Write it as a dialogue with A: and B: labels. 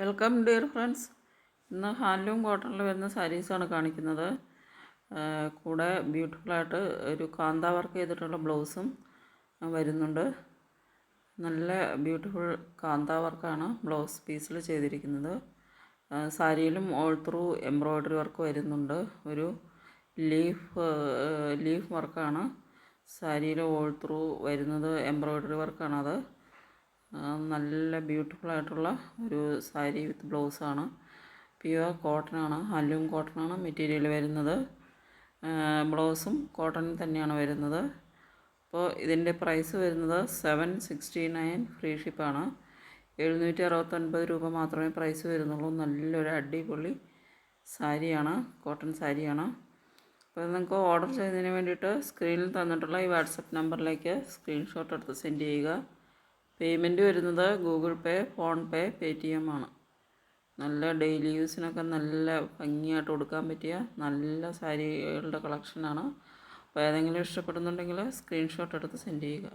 A: Welcome dear friends. ഇന്ന് handloom കോട്ടണിൽ വരുന്ന സാരീസാണ് കാണിക്കുന്നത്. കൂടെ ബ്യൂട്ടിഫുള്ളായിട്ട് ഒരു കാന്ത വർക്ക് ചെയ്തിട്ടുള്ള ബ്ലൗസും വരുന്നുണ്ട്. നല്ല ബ്യൂട്ടിഫുൾ കാന്ത വർക്കാണ് ബ്ലൗസ് പീസിൽ ചെയ്തിരിക്കുന്നത്. സാരിയിലും ഓൾ ത്രൂ എംബ്രോയ്ഡറി വർക്ക് വരുന്നുണ്ട്. ഒരു ലീഫ് ലീഫ് വർക്കാണ് സാരിയിൽ ഓൾ ത്രൂ വരുന്നത് എംബ്രോയ്ഡറി വർക്കാണത് നല്ല ബ്യൂട്ടിഫുൾ ആയിട്ടുള്ള ഒരു സാരി വിത്ത് ബ്ലൗസാണ് പ്യുവർ കോട്ടനാണ് കോട്ടൺ ആണ്. മെറ്റീരിയൽ വരുന്നത്. ബ്ലൗസും കോട്ടൺ തന്നെയാണ് വരുന്നത്. അപ്പോൾ ഇതിന്റെ പ്രൈസ് വരുന്നത് സെവൻ സിക്സ്റ്റി നയൻ ഫ്രീ ഷിപ്പാണ് എഴുന്നൂറ്റി അറുപത്തൊൻപത് രൂപ മാത്രമേ പ്രൈസ് വരുന്നുള്ളൂ. നല്ലൊരു അടിപൊളി സാരിയാണ് കോട്ടൺ സാരിയാണ് അപ്പോൾ നിങ്ങൾക്ക് ഓർഡർ ചെയ്യുന്നതിന് വേണ്ടിയിട്ട് സ്ക്രീനിൽ തന്നിട്ടുള്ള ഈ വാട്സപ്പ് നമ്പറിലേക്ക് സ്ക്രീൻഷോട്ട് എടുത്ത് സെൻഡ് ചെയ്യുക. പേയ്മെന്റ് വരുന്നത് Google Pay PhonePe Paytm ആണ്. നല്ല ഡെയിലി യൂസിനൊക്കെ നല്ല ഭംഗിയായിട്ട് കൊടുക്കാൻ പറ്റിയ നല്ല സാരികളുടെ കളക്ഷനാണ്. അപ്പോൾ ഏതെങ്കിലും ഇഷ്ടപ്പെടുന്നുണ്ടെങ്കിൽ സ്ക്രീൻഷോട്ട് എടുത്ത് സെൻഡ് ചെയ്യുക.